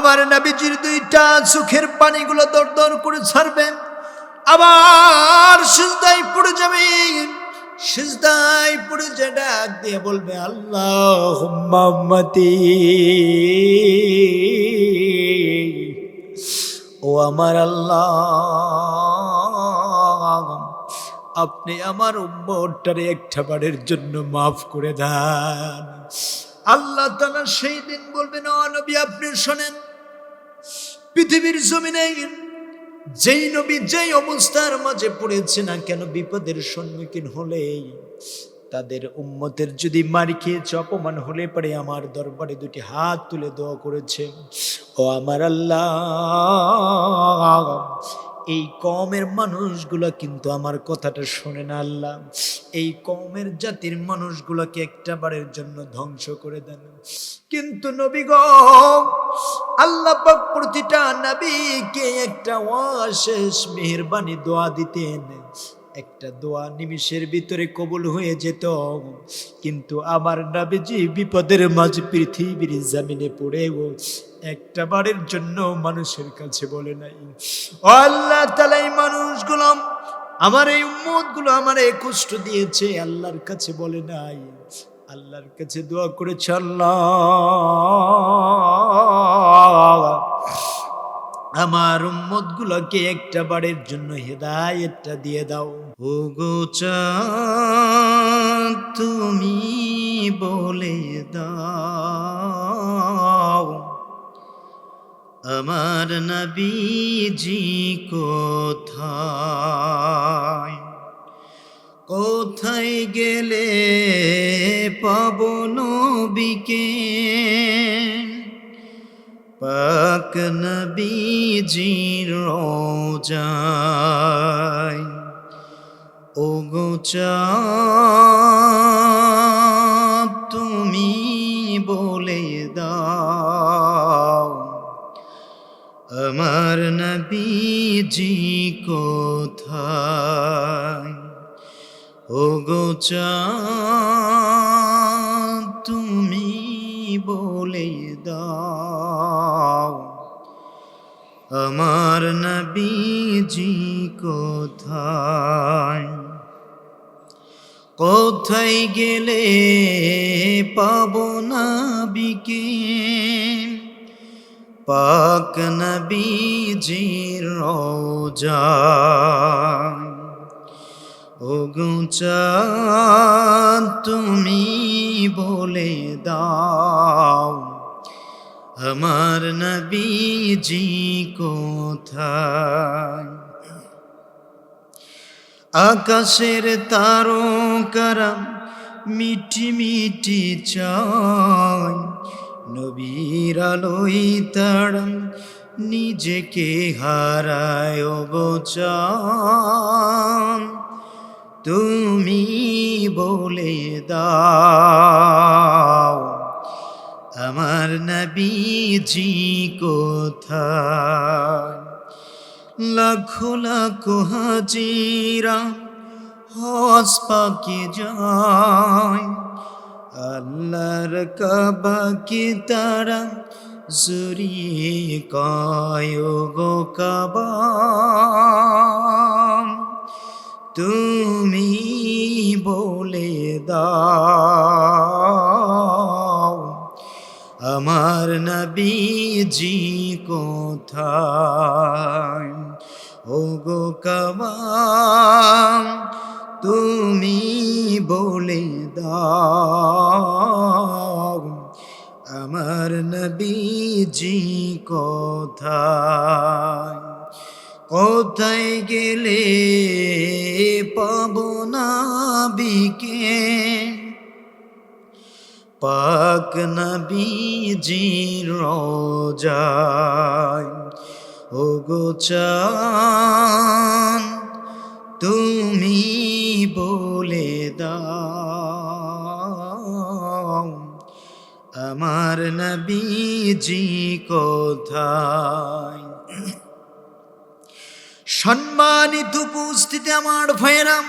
আমার নবীজির দুইটা চোখের পানিগুলো দর দর করে ছাড়বেন আবার সিজদায় পড়ে যাবে সিজদায় পড়ে যে ডাক দিয়ে বলবে আল্লাহ ও আমার আল্লাহ, আপনি আমার উম্মটারে একটা বারের জন্য মাফ করে দেন। আল্লাহ তালা সেই দিন বলবেন, ও নবী, আপনি শোনেন পৃথিবীর জমিনে যেই নবী যেই অবস্থার মাঝে পড়েছে না কেন বিপদের সম্মুখীন হলেই তাদের উম্মতের যদি মার খেয়েছে, অপমান হলে পরে আমার দরবারে দুটি হাত তুলে দোয়া করেছে। ও আমার আল্লাহ, এই কমের মানুষগুলো কিন্তু আমার কথাটা শোনে না আল্লাহ। এই কমের জাতির মানুষগুলোকে একটা বারের জন্য ধ্বংস করে দেন। কিন্তু নবী গো আল্লাহ পাক প্রতিটা নবীকে একটা অশেষ মেহেরবানি দোয়া দিতেন। একটা দোয়া নিমিষের ভিতরে কবুল হয়ে যেত। কিন্তু আমার নবীজি বিপদের মাঝে পৃথিবীর জামিনে পড়েও একটা বারের জন্য মানুষের কাছে বলে নাই আল্লাহ তালাই মানুষগুলো আমার এই উম্মতগুলো আমার এই কষ্ট দিয়েছে, আল্লাহর কাছে বলে নাই। আল্লাহর কাছে দোয়া করেছে আল্লাহ। আমার উম্মত গুলোকে একটা বারের জন্য হেদায়েতটা দিয়ে দাও। ও গো চাঁদ, তুমি বলে দাও আমার নবীজি কোথায়? পাক নবীজির রোজায় ও গুচা তুমি বলে দাও, আমার নবীজি কোথায়? আকাশের তারকারা মিটি মিটি চায় নবীর আলোই নিজেকে হারায় গোচান তুমি বলে দাও, আমার নবীজি কোথায়? লাখো লাখো হাজিরা হস পাকে যায়। আল্লাহর কাবাকে তারা? জুরিয়ে কয় গো কাবা, তুমি বলে দাও, আমার নবীজি কোথায়? ও গো কাবাম তুমি বলে দাও আমার নবীজি কোথায়? কোথায় গেলে পাবো না বিকে পাক নবীজির রোজায় ও গোচান নবীজি কোথায় সম্মানিত উপস্থিতি আমার ভাইরাম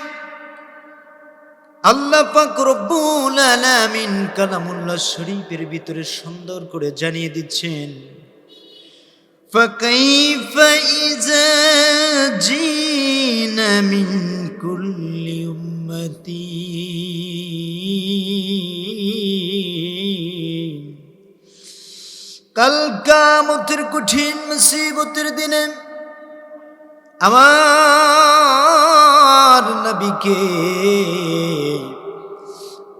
আল্লাহ পাক রব্বুল আলামিন কালামুল্লাহ শরীফের ভিতরে সুন্দর করে জানিয়ে দিচ্ছেন فكيف إذا جينا من كل أمتي কাল কামতের কঠিন মুসিবতের দিনে আমার নবীকে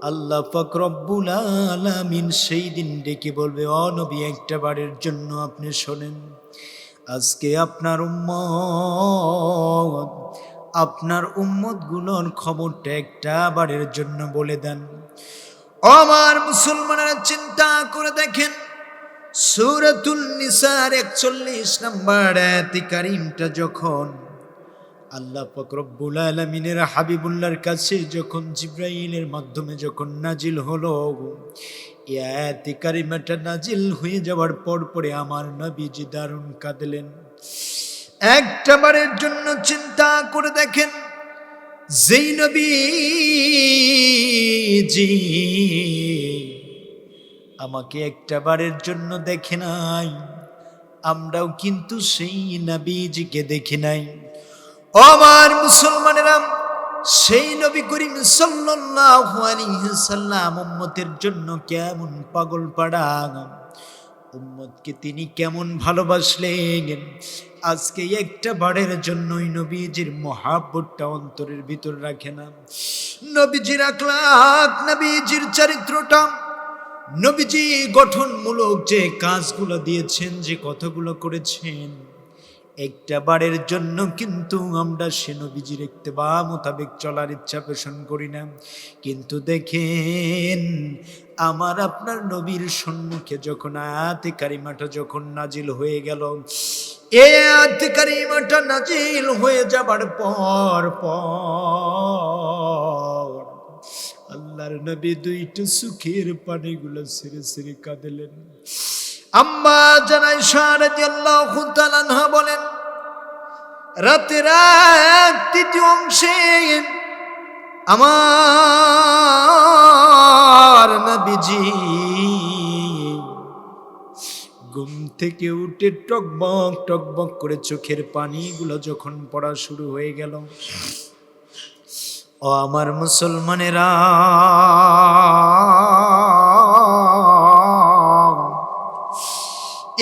আল্লাহ ফকরব্বুল আলামিন সেই দিন ডেকে বলবে অনবী একটা বারের জন্য আপনি শোনেন, আজকে আপনার উম্মত আপনার উম্মতগুলোর খবরটা একটা বারের জন্য বলে দেন। আমার মুসলমানেরা চিন্তা করে দেখেন সূরাতুল নিসার একচল্লিশ নম্বর কারিমটা যখন আল্লাহ পাক রব্বুল আলামিনের হাবিবুল্লাহর কাছে যখন জিব্রাইলের মাধ্যমে যখন নাজিল হলো, এই আয়াতি কারিমাটা নাজিল হয়ে যাওয়ার পর পরে আমার নবীজি দারুণ কাঁদলেন। একটা বারের জন্য চিন্তা করে দেখেন, যেই নবীজি আমাকে একটা বারের জন্য দেখে নাই। আমরাও কিন্তু সেই নবীজিকে দেখি নাই। আমার মুসলমানেরা, সেই নবী করিম সাল্লাম উম্মতের জন্য কেমন পাগল পাড়া। উম্মতকে তিনি কেমন ভালোবাসলেন। আজকে একটা বারের জন্যই নবীজির মহাব্বতটা অন্তরের ভিতর রাখে না। নবীজির আখলাক নবীজির চরিত্রটা নবীজি গঠনমূলক যে কাজগুলো দিয়েছেন, যে কথাগুলো করেছেন, একটা বারের জন্য কিন্তু আমরা সে নবীজির বা মোতাবেক চলার ইচ্ছা পোষণ করি না। কিন্তু দেখেন, আমার আপনার নবীর সম্মুখে যখন আয়াতে কারিমাটা যখন নাজিল হয়ে গেল, এ আয়াতে নাজিল হয়ে যাবার পর পর আল্লাহর নবী দুইটা সুখের পানিগুলো সিরে সিরে কাঁদলেন। আম্মা জানাই সারাদিয়াল্লাহু তাআলা বলেন, রাতের তৃতীয় অংশে আমার নবীজি ঘুম থেকে উঠে টকবক টকবক করে চোখের পানিগুলো যখন পড়া শুরু হয়ে গেল ও আমার মুসলমানেরা।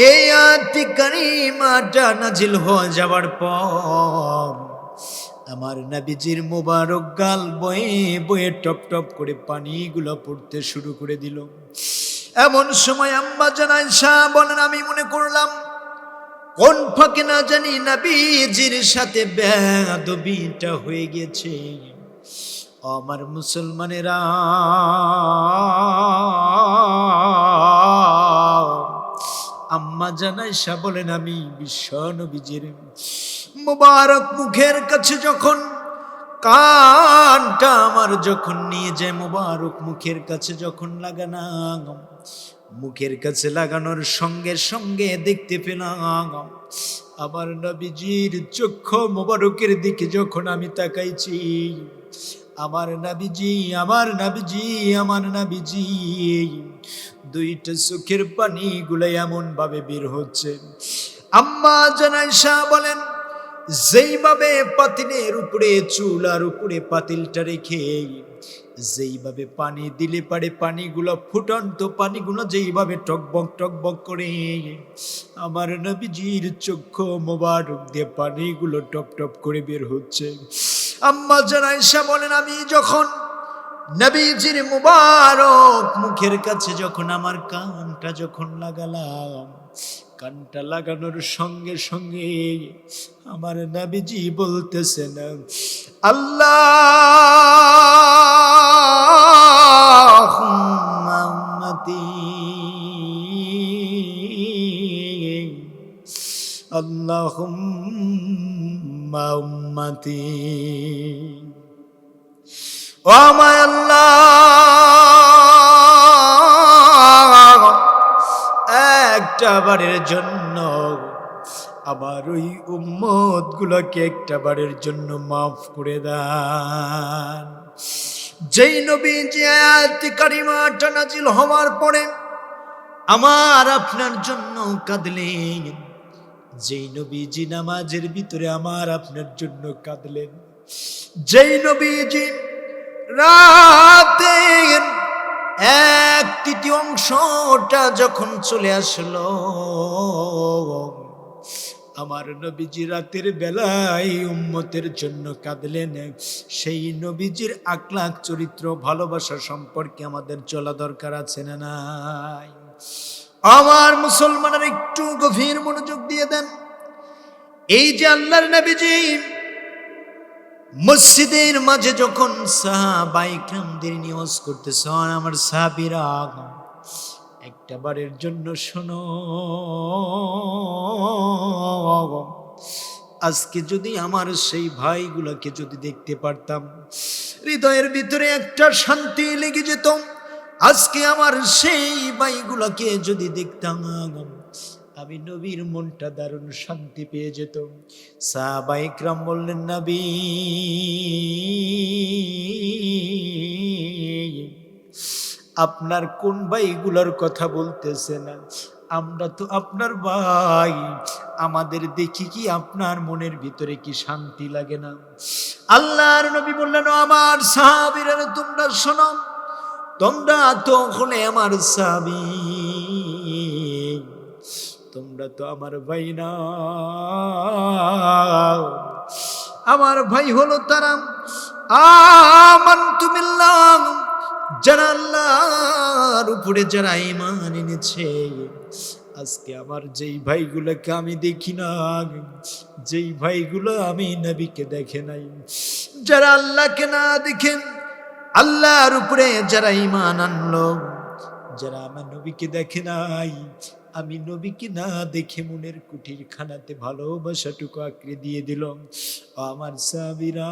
এই আয়াতি কারিমাটা নাজিল হয়ে যাওয়ার পর আমার নাবিজির মোবারক গাল বয়ে বয়ে টপ টপ করে পানিগুলো পড়তে শুরু করে দিল। এমন সময় আম্মা জানাই শাহ বলেন, আমি মনে করলাম কোন ফাঁকে না জানি নাবিজির সাথে বেয়াদবিটা হয়ে গেছে। আমার মুসলমানেরা। আম্মা জানাইসা বলেন, আমি বিশ্ব নবীজির মুবারক মুখের কাছে যখন কানটা আমার যখন নিয়ে যায়, মুবারক মুখের কাছে যখন লাগানাম, মুখের কাছে লাগানোর সঙ্গে সঙ্গে দেখতে পেলাম, আমার নবীজির চক্ষু মোবারকের দিকে যখন আমি তাকাইছি আমার নাবিজি আমার নাবিজি আমার নাবিজি। দুইটা চোখের পানি গুলো এমন ভাবে বের হচ্ছে। আম্মা জানাই শাহ বলেন, যেইভাবে পাতিলের উপরে চুলার উপরে পাতিলটা রেখে, যেইভাবে পানি দিলে পারে পানিগুলো ফুটন্ত, পানিগুলো যেইভাবে টকবক টকবক করে, আমার নবীজির চক্ষু মোবারক দিয়ে পানিগুলো টপ টপ করে বের হচ্ছে। আম্মা জানাইসা বলেন, আমি যখন নবীজির মুবারক মুখের কাছে যখন আমার কানটা যখন লাগালাম, কানটা লাগানোর সঙ্গে সঙ্গে আমার নবীজি বলতেছেন আল্লাহ আল্লাহুম্মা উম্মতি। ও আমার আল্লাহ, একটা বারের জন্য আমার ওই উম্মত গুলোকে একটা বারের জন্য মাফ করে দেন। যেই নবী যে আয়াতি কারিমাটা নাজিল হওয়ার পরে আমার আপনার জন্য কাঁদলেন। যেই নবীজি নামাজের ভিতরে আমার আপনার জন্য কাঁদলেন, যেই নবীজি রাতের এক তৃতীয় অংশটা যখন চলে আসলো, আমার নবীজি রাতের বেলায় উম্মতের জন্য কাঁদলেন। সেই নবীজির আকলাক চরিত্র, ভালোবাসা সম্পর্কে আমাদের চলা দরকার আছে না নাই? আমার মুসলমানের একটু গভীর মনোযোগ দিয়ে দেন। এই যে আল্লাহর নবীজি মসজিদের মাঝে যখন সাহাবাইকরামদের নিয়োজ করতেছেন আমার সাহাবিরা, একটা বারের জন্য শোনো, আজকে যদি আমার সেই ভাইগুলোকে যদি দেখতে পারতাম, হৃদয়ের ভিতরে একটা শান্তি লেগে যেত। আজকে আমার সেই ভাইগুলোকে যদি দেখতাম, আমি নবীর মনটা দারুণ শান্তি পেয়ে যেত সাহাবাইকরাম বললেন, নবী, আপনার কোন ভাইগুলোর কথা বলতেছে না? আমরা তো আপনার ভাই, আমাদের দেখি কি আপনার মনের ভিতরে কি শান্তি লাগে না? আল্লাহর নবী বললেন আমার সাহাবীরা তোমরা শোনো তোমরা তো হলে আমার সাবি তোমরা তো আমার ভাই না। আমার ভাই হলো তারা। আমান তুমিল্লাহ যারা আল্লাহর উপরে যারা ইমান এনেছে, আজকে আমার যেই ভাইগুলোকে আমি দেখি না, যেই ভাইগুলো আমি নবীকে দেখে নাই, যারা আল্লাহকে না দেখেন আল্লাহর উপরে যারা ইমান আনলো, যারা আমার নবীকে দেখে নাই, আমি নবীকে না দেখে মনের কুটির খানাতে ভালোবাসাটুকু আঁকড়ে দিয়ে দিল আমার সাবিরা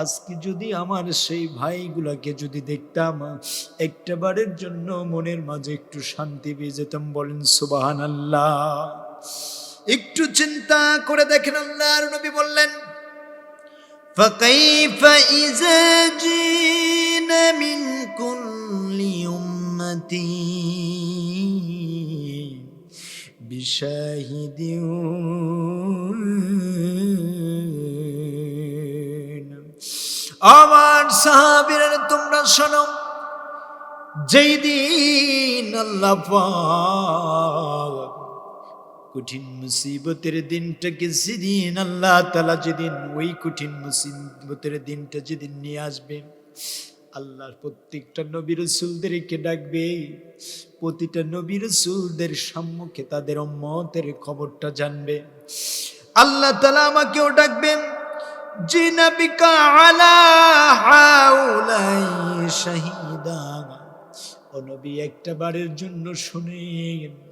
আজকে যদি আমার সেই ভাইগুলাকে যদি দেখতাম একটা বারের জন্য মনের মাঝে একটু শান্তি পেয়ে যেতাম, বলেন সুবাহান আল্লাহ একটু চিন্তা করে দেখেন, আল্লাহর নবী বললেন فكيف إذا جينا من كل أمة بشاهد আমার সাহাবিরা তোমরা শোনো যেই দিন আল্লাহ পাক কঠিন মুসিবতের দিনটাকে যেদিন আল্লাহ তালা যেদিন ওই কঠিন মুসিবতের দিনটা যেদিন নিয়ে আসবে, আল্লাহর প্রত্যেকটা নবী রসুলদেরকে ডাকবে, প্রতিটা নবী রসুলদের সম্মুখে তাদের মতের খবরটা জানবে। আল্লাহ তালা আমাকেও ডাকবেন শাহিদা। একটা বারের জন্য শুনেন।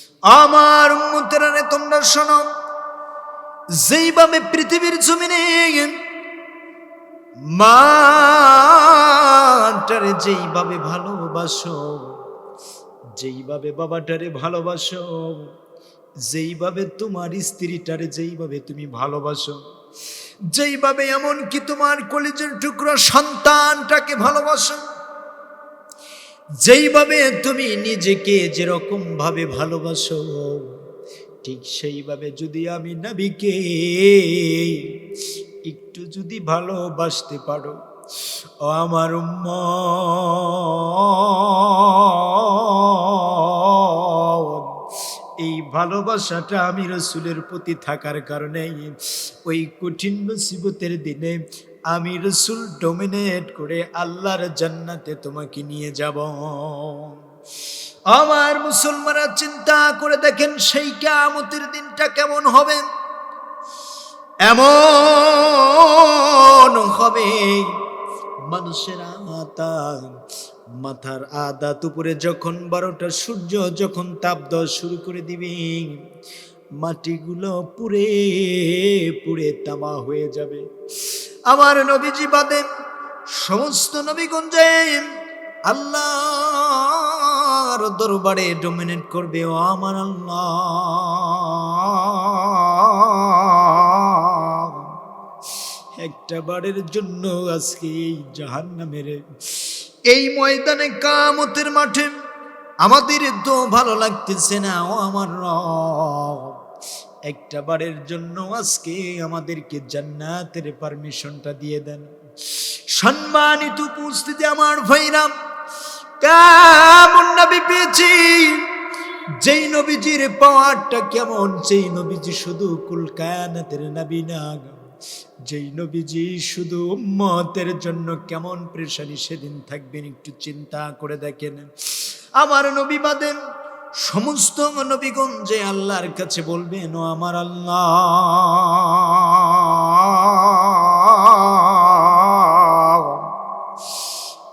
আমার উম্মতেরা তোমরা শোনো যেইভাবে পৃথিবীর জমিনে মাটারে যেইভাবে ভালোবাসো যেইভাবে বাবাটারে ভালোবাসো যেইভাবে তোমার স্ত্রীটারে যেইভাবে তুমি ভালোবাসো যেইভাবে এমনকি তোমার কলেজের টুকরো সন্তানটাকে ভালোবাসো। যেইভাবে তুমি নিজেকে যেরকম ভাবে ভালোবাসো ঠিক সেইভাবে যদি আমি নবীকে একটু যদি ভালোবাসতে পারো ও আমার উম্মত, এই ভালোবাসাটা আমি রসুলের প্রতি থাকার কারণে ওই কঠিন মুসিবতের দিনে আমি রসুল ডোমিনেট করে আল্লাহর জান্নাতে তোমাকে নিয়ে যাব। আমার মুসলমানরা চিন্তা করে দেখেন সেই কামতির দিনটা কেমন হবে। এমন হবে। মানুষের আতা মাথার আদা দুপুরে যখন বারোটা সূর্য, যখন তাপ দেওয়া শুরু করে দিবে, মাটিগুলো পুড়ে পুড়ে তামা হয়ে যাবে। আমার নবীজি বাদে সমস্ত নবীগঞ্জে আল্লাহর দরবারে ডোমিনেট করবে, ও আমার আল্লাহ। একটা বারের জন্য আজকে এই জাহান নামের এই ময়দানে কামতের মাঠে আমাদের তো ভালো লাগতেছে না, ও আমার রব। একটা বারের জন্য আজকে আমাদেরকে জান্নাতের পারমিশনটা দিয়ে দেন। সম্মানিত উপস্থিতি আমার ভাইরাম কেমন নবী পেয়েছি? যেই নবীজির পাওয়ারটা কেমন সেই নবীজি শুধু কুলকানাতের নবী না, যেই নবীজি শুধু উম্মতের জন্য কেমন প্রেশারি সেদিন থাকবেন একটু চিন্তা করে দেখেন। আমার নবী বাদেন সমস্ত নবীগণ যে আল্লাহর কাছে বলবেন, ও আমার আল্লাহ,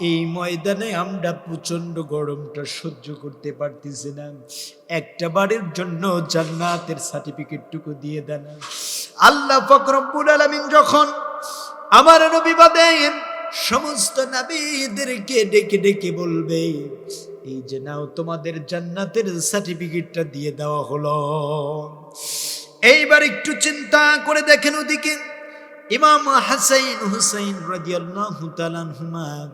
এই ময়দানে আমরা প্রচণ্ড গরমটা সহ্য করতে পারতেছি না। একটা বারের জন্য জান্নাতের সার্টিফিকেটটুকু দিয়ে দেন। আল্লাহ ফকরব্বুল আলমিন যখন আমার নবী বাদেন সমস্ত নবীদেরকে ডেকে ডেকে বলবে এই যে নাও তোমাদের জান্নাতের সার্টিফিকেটটা দিয়ে দেওয়া হলো। এইবার একটু চিন্তা করে দেখেন ওদিকে। ইমাম হাসাইন হুসাইন রাদিয়াল্লাহু তাআলা হুমা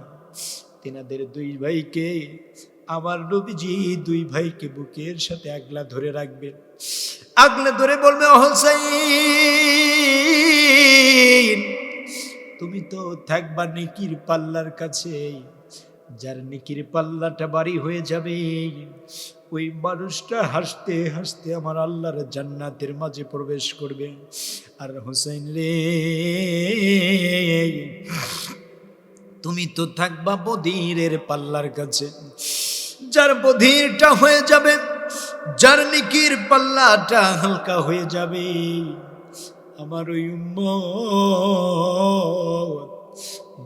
তেনাদের দুই ভাইকে, আমার নবীজি দুই ভাইকে বুকের সাথে আগলা ধরে রাখবেন আগলা ধরে বলবে, "ও হুসাইন, তুমি তো থাকবা নেকির পাল্লার কাছে যার নিকির পাল্লাটা বাড়ি হয়ে যাবে। ওই মানুষটা হাসতে হাসতে আমার আল্লাহর জান্নাতের মাঝে প্রবেশ করবে। আর হোসেন রে, তুমি তো থাকবা বধিরের পাল্লার কাছে। যার বধিরটা হয়ে যাবে, যার নিকির পাল্লাটা হালকা হয়ে যাবে। আমার ওই উম্মত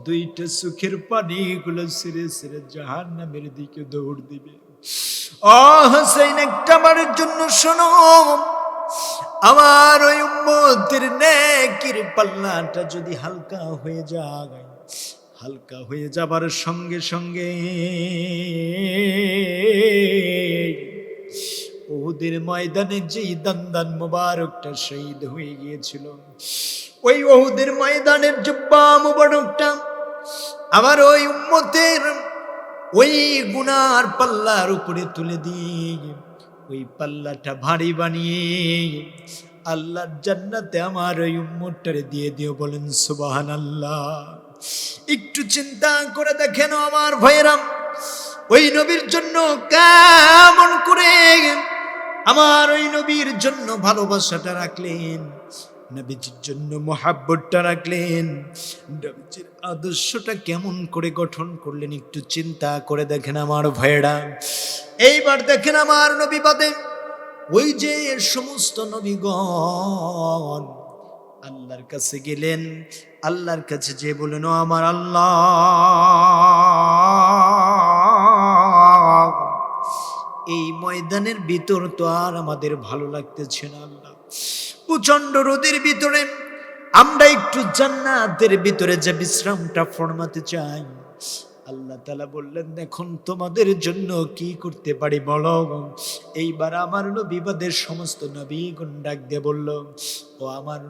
দুইটা সুখের পানি পানিগুলো সিরে সিরে জাহান নামের দিকে দৌড় দিবে। ও হোসেন একটা বারের জন্য শোনো, আমার ওই উম্মতের নেকির পাল্লাটা যদি হালকা হয়ে যায়, হালকা হয়ে যাবার সঙ্গে সঙ্গে ওদের ময়দানে যেই দান্দান মোবারকটা শহীদ হয়ে গিয়েছিল, ওই ওহুদের ময়দানের জব্বা মোবারকটা আমার ওই উম্মতের ওই গুনার পাল্লার উপরে তুলে দিয়ে, ওই পাল্লাটা ভারী বানিয়ে আল্লাহর জান্নাতে আমার ওই উম্মতটারে দিয়ে দিও, বলেন সুবাহান আল্লাহ একটু চিন্তা করে দেখেন আমার ভয়েরাম ওই নবীর জন্য কেমন করে আমার ওই নবীর জন্য ভালোবাসাটা রাখলেন, নবীজির জন্য মহাব্বতটা রাখলেন। নবীজির আদর্শটা কেমন করে গঠন করলেন একটু চিন্তা করে দেখেন আমার ভয়েরা এইবার দেখেন আমার নবী বাদে, ওই যে সমস্ত নবীগণ আল্লাহর কাছে গেলেন, আল্লাহর কাছে যে বলেন আমার আল্লাহ। এই ময়দানের ভিতর তো আর আমাদের ভালো লাগতেছে না আল্লাহ। প্রচণ্ড রোদের ভিতরে আমরা একটু জান্নাতের ভিতরে যে বিশ্রামটা ফরমাতে চাই। আল্লাহ তালা বললেন এখন তোমাদের জন্য কি করতে পারি বলো? এইবার আমার নবীবাদের সমস্ত নবীগুণ ডাক দিয়ে বলল, ও আমার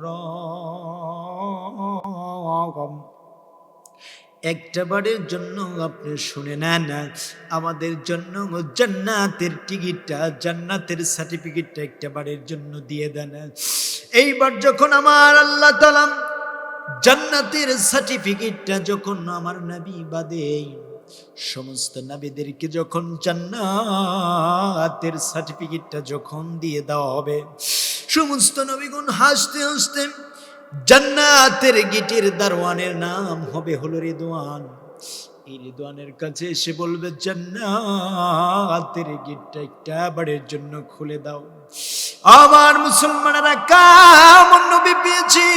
একটা বারের জন্য আপনি শুনে নেন, আমাদের জন্য জান্নাতের টিকিটটা, জান্নাতের সার্টিফিকেটটা একটা বারের জন্য দিয়ে দেন। এইবার যখন আমার আল্লাহ তালাম জান্নাতের সার্টিফিকেটটা যখন আমার নবী বাদে, সমস্ত নবীদেরকে যখন জান্নাতের সার্টিফিকেটটা যখন দিয়ে দেওয়া হবে, সমস্ত নবীগুণ হাসতে হাসতে জান্নাতের গিটির দারওয়ানের নাম হবে হলো রেদওয়ান। এই রেদওয়ানের কাছে এসে বলবে, জান্নাতের গিটটা একটা বারের জন্য খুলে দাও। আমার মুসলমানেরা কামন নবী পেয়েছি?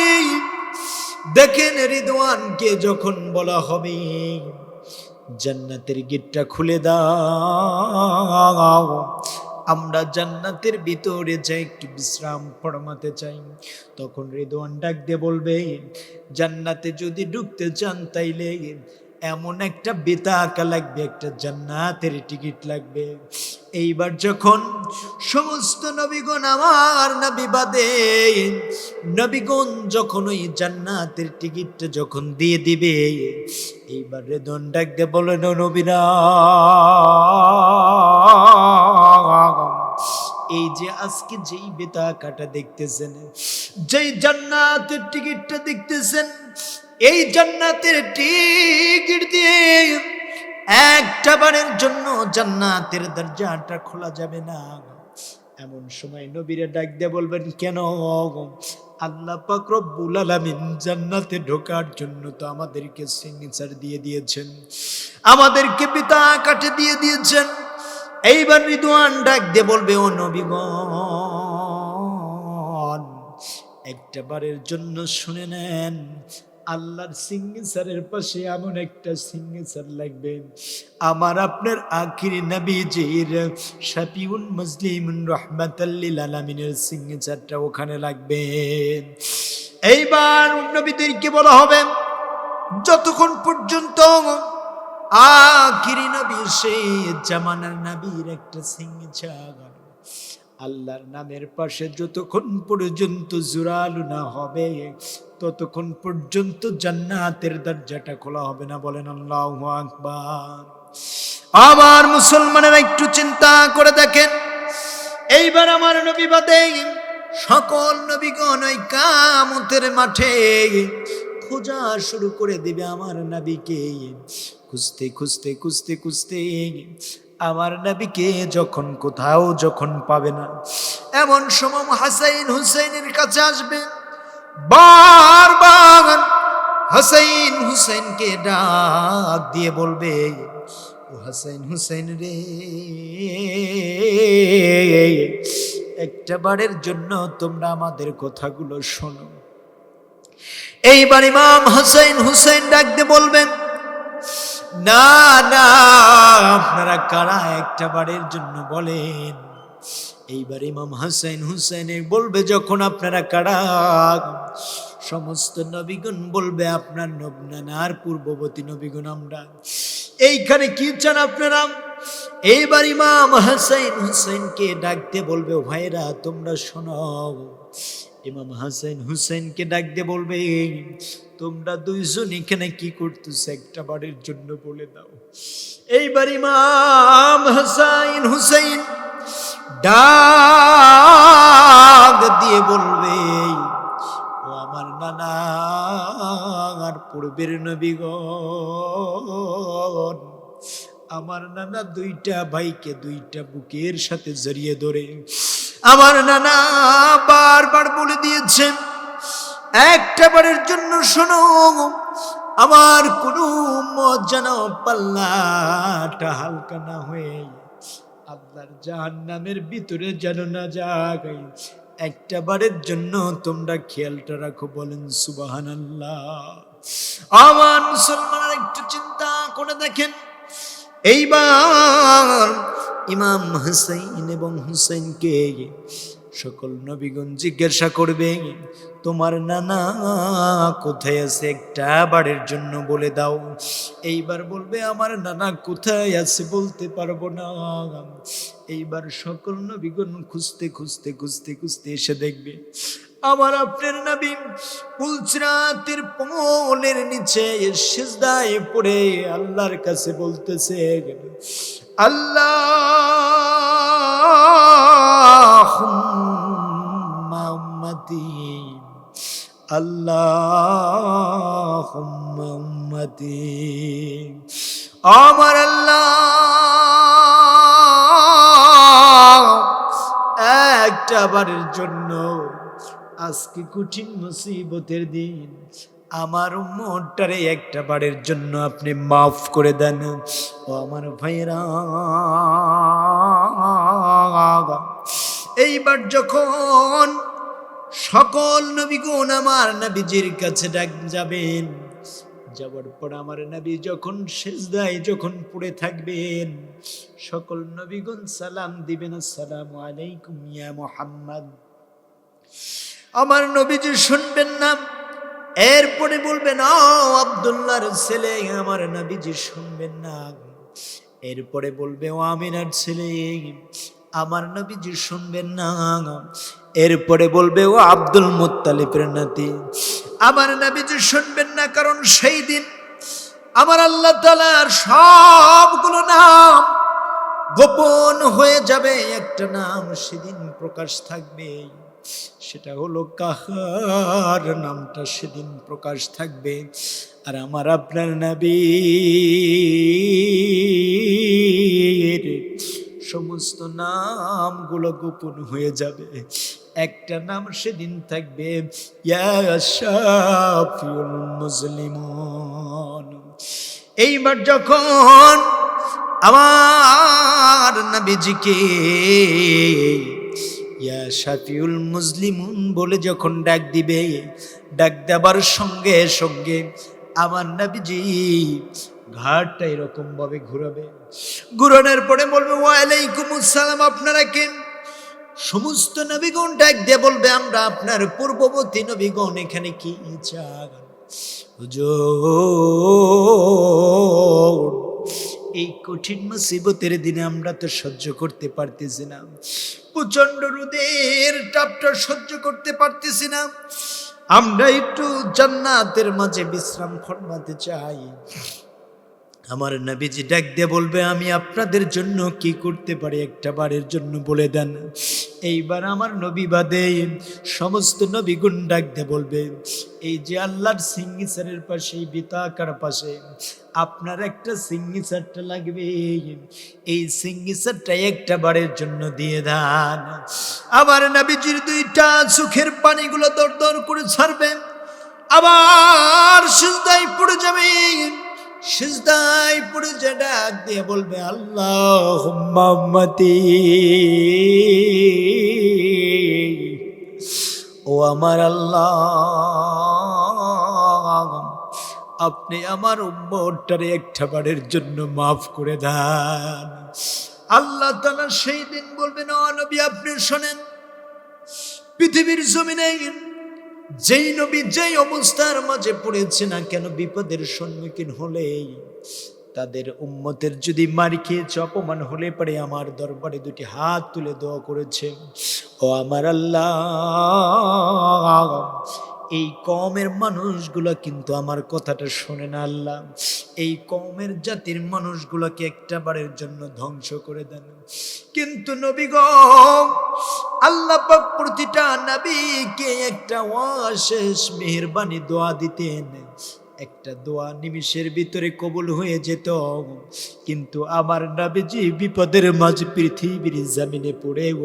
দেখেন রিদওয়ানকে যখন বলা হবে, জান্নাতের গেটটা খুলে দাও। আমরা জান্নাতের ভিতরে যাই একটু বিশ্রাম ফরমাতে চাই। তখন রেদওয়ান ডাক দিয়ে বলবে, জান্নাতে যদি ঢুকতে চান তাইলে এমন একটা বেতা আঁকা লাগবে, একটা জান্নাতের টিকিট লাগবে। এইবার যখন সমস্ত নবীগণ আমার নবী বাদে, নবীগণ যখন ওই জান্নাতের টিকিটটা যখন দিয়ে দিবে, এইবার রেদন ডাক দিয়ে বলেন নবীরা এই যে আজকে যেই বেতা কাটা দেখতেছেন, যেই জান্নাতের টিকিটটা দেখতেছেন, এই জান্নাতের টিকিট দিয়ে একটা বারের জন্য জান্নাতের দরজাটা খোলা যাবে না। এমন সময় নবীরা ডাক দিয়ে বলবেন, কেন আল্লাহ পাক রব্বুল আলামিন জান্নাতে ঢোকার জন্য তো আমাদেরকে সিগনেচার দিয়ে দিয়েছেন। আমাদেরকে পিতা কাটে দিয়ে দিয়েছেন। এইবার রিদওয়ান ডাক দিয়ে বলবে, ও নবীগণ, একটা বারের জন্য শুনে নেন। আল্লাহর সিগনেচারের পাশে এমন একটা সিগনেচার লাগবে। আমার আপনার আখির নবীজির শাফিউল মুসলিম রহমাতাল্লিল আলামিনের সিগনেচারটা ওখানে লাগবে। এইবার নবীদেরকে বলা হবে, যতক্ষণ পর্যন্ত আখিরি নবী সেই জামানার নবীর একটা সিগনেচার আল্লাহর নামের পাশে যতক্ষণ পর্যন্ত জোরালু না হবে, ততক্ষণ পর্যন্ত জান্নাতের দরজাটা খোলা হবে না, বলেন আল্লাহ আকবার। আমার মুসলমানেরা একটু চিন্তা করে দেখেন, এইবার আমার নবী বাদে সকল নবীগণ ওই কামতের মাঠে খোঁজা শুরু করে দিবে আমার নবীকে। খুঁজতে খুঁজতে খুঁজতে খুঁজতে আমার নাবিকে যখন কোথাও যখন পাবে না, এমন সময় হাসাইন হুসাইনের কাছে আসবে। বারবার হাসাইন হুসাইনকে ডাক দিয়ে বলবে, ও হাসাইন হুসাইন রে, একটা বারের জন্য তোমরা আমাদের কথাগুলো শোনো। এইবার ইমাম হাসাইন হুসাইন ডাক দিয়ে বলবেন না না, আপনারা কারা? একটা বারের জন্য বলেন। এইবার ইমাম হাসাইন হুসাইনের বলবে, যখন আপনারা কারা? সমস্ত নবীগণ বলবে, আপনার নবনানার পূর্ববর্তী নবীগণ আমরা। এইখানে কি চান আপনারা? এইবার ইমাম হাসাইন হুসাইনকে ডাকতে বলবে ভাইরা তোমরা শোনো। ইমাম হাসাইন হুসাইনকে ডাক দিয়ে বলবে, তোমরা দুইজন এখানে কি করতেছ? একটা বাড়ির জন্য বলে দাও। এইবার ইমাম হাসাইন হুসাইন ডাক দিয়ে বলবে, ও আমার নানা, আর পূর্বের নবীগণ, আমার নানা দুইটা ভাইকে দুইটা বুকের সাথে জড়িয়ে ধরে আমার নানা বারবার বলে দিয়েছেন, একটা বারের জন্য শোনো, আমার কোনো মত যেন পাল্লাটা হালকা না হয়ে আল্লাহর জাহান নামের ভিতরে যেন না যাগাই একটা বারের জন্য তোমরা খেয়ালটা রাখো, বলেন সুবাহান আল্লাহ আমার মুসলমানের একটু চিন্তা করে দেখেন, এইবার ইমাম হুসাইন এবং হুসাইনকে সকল নবীগণ জিজ্ঞাসা করবে, তোমার নানা কোথায় আছে? একটা বাড়ির জন্য বলে দাও। এইবার বলবে, আমার নানা কোথায় আছে বলতে পারব না। এইবার সকল নবীগণ খুঁজতে খুঁজতে খুঁজতে খুঁজতে এসে দেখবে আমার আপনার নবী পুলসরাতের পোলের নিচে সিজদায় পড়ে আল্লাহর কাছে বলতেছে আল্লাহ আল্লাহ আমার আল্লাহ, একটা বারের জন্য আজকে কঠিন মুসিবতের দিন। আমার মনটারে একটা বারের জন্য আপনি মাফ করে দেন। ও আমার ভাইরা এইবার যখন সকল নবীগুণ আমার নবীজির কাছে ডাক যাবেন, যাওয়ার পর আমার নবী যখন শেষ সেজদায় যখন পড়ে থাকবেন, সকল নবীগণ সালাম দিবেন, আসসালামু আলাইকুম ইয়া মুহাম্মদ। আমার নবীজি শুনবেন না। এরপরে বলবেন ও আব্দুল্লাহর ছেলে, আমার নবীজি শুনবেন না। এরপরে বলবে, ও আমিনার ছেলে, আমার নবীজি শুনবেন না। এরপরে বলবে, ও আব্দুল মুত্তালিবের নাতি, আমার নবীজি শুনবেন না, কারণ সেই দিন আমার আল্লাহ তালার সবগুলো নাম গোপন হয়ে যাবে। একটা নাম সেদিন প্রকাশ থাকবে। সেটা হলো কাহার, নামটা সেদিন প্রকাশ থাকবে। আর আমার আপনার নবীর সমস্ত নামগুলো গোপন হয়ে যাবে। একটা নাম সেদিন থাকবে মুসলিমন এইবার যখন আমার নবীজিকে ইয়া শাফিউল মুসলিমুন বলে যখন ডাক দিবে, ডাক দেবার সঙ্গে সঙ্গে আমার নবীজি ঘাটটা এরকম ভাবে ঘুরাবে। ঘুরানোর পরে বলবে ওয়ালাইকুম আসসালাম আপনারা কে? সমস্ত নবীগণ ডাক দিয়ে বলবে, আমরা আপনার পূর্ববর্তী নবীগণ, এখানে কি এই কঠিন মুসিবতের দিনে আমরা তো সহ্য করতে পারতেছি না। প্রচণ্ড রোদের টাপটা সহ্য করতে পারতেছি না। আমরা একটু জান্নাতের মাঝে বিশ্রাম ফরমাতে চাই। আমার নবীজি ডাক দিয়ে বলবে, আমি আপনাদের জন্য কি করতে পারি একটা বারের জন্য বলে দেন। এইবার আমার নবী বাদে সমস্ত নবীগুণ ডাক দিয়ে বলবে, এই যে আল্লাহর সিঙ্গিসারের পাশে বিতাকার পাশে আপনার একটা সিঙ্গিসারটা লাগবে। এই সিঙ্গিসারটা একটা বারের জন্য দিয়ে দেন। আমার নবীজির দুইটা চোখের পানিগুলো দর দর করে ছাড়বেন আবার সিজদায় পড়ে যাবে। সিজদায় পড়ে যে ডাক দিয়ে বলবে আল্লাহ মাম্মতি ও আমার আল্লাহ, আপনি আমার উম্মটারে একটা বারের জন্য মাফ করে দেন। আল্লাহ তালা সেই দিন বলবেন, ও নবী, আপনি শোনেন, পৃথিবীর জমিনে যেই নবী যেই অবস্থার মাঝে পড়েছে না কেন বিপদের সম্মুখীন হলেই তাদের উম্মতের যদি মার খেয়েছে, অপমান হলে পরে আমার দরবারে দুটি হাত তুলে দোয়া করেছে। ও আমার আল্লাহ এই কমের মানুষগুলো কিন্তু আমার কথাটা শোনে না আল্লাহ। এই কমের জাতির মানুষগুলোকে একটা বারের জন্য ধ্বংস করে দেন। কিন্তু নবীগ আল্লাহ প্রতিটা নবীকে একটা অশেষ মেহরবানি দোয়া দিতেন। একটা দোয়া নিমিষের ভিতরে কবুল হয়ে যেত। কিন্তু আমার নবীজি বিপদের মাঝে পৃথিবীর জামিনে পড়েও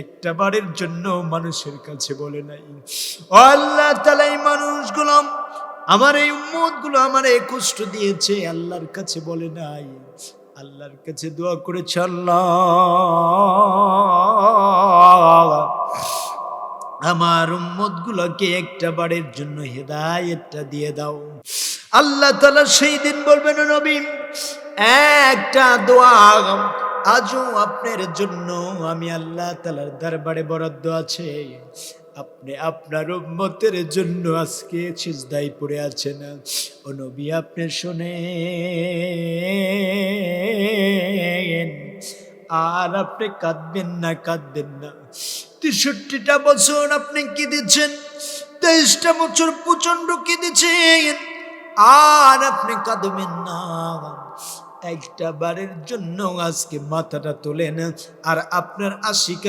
একটা বারের জন্য মানুষের কাছে বলে নাই। আল্লাহ তালাই মানুষগুলো আমার, এই উম্মতগুলো আমার এই কষ্ট দিয়েছে, আল্লাহর কাছে বলে নাই। আল্লাহর কাছে দোয়া করেছে, আল্লাহ। আমার উম্মত গুলোকে একটা বারের জন্য হেদায়েতটা দিয়ে দাও। আল্লাহ তালা সেই দিন বলবেন নবী, একটা দোয়া আজও আপনার জন্য আমি আল্লাহ তালার দরবারে বরাদ্দ আছে। আপনি আপনার উম্মতের জন্য আজকে সিজদাই পড়ে আছেন। ও নবী, আপনি শোনেন। আর আপনি কাঁদবেন না কাঁদবেন না। তেষট্টিটা বছর আপনি কি দিচ্ছেন তেইশটা বছর প্রচণ্ড দিচ্ছেন আর আপনি কাঁদবেন না। একটা বারের জন্য আজকে মাথাটা তোলেন, আর আপনার আশিকা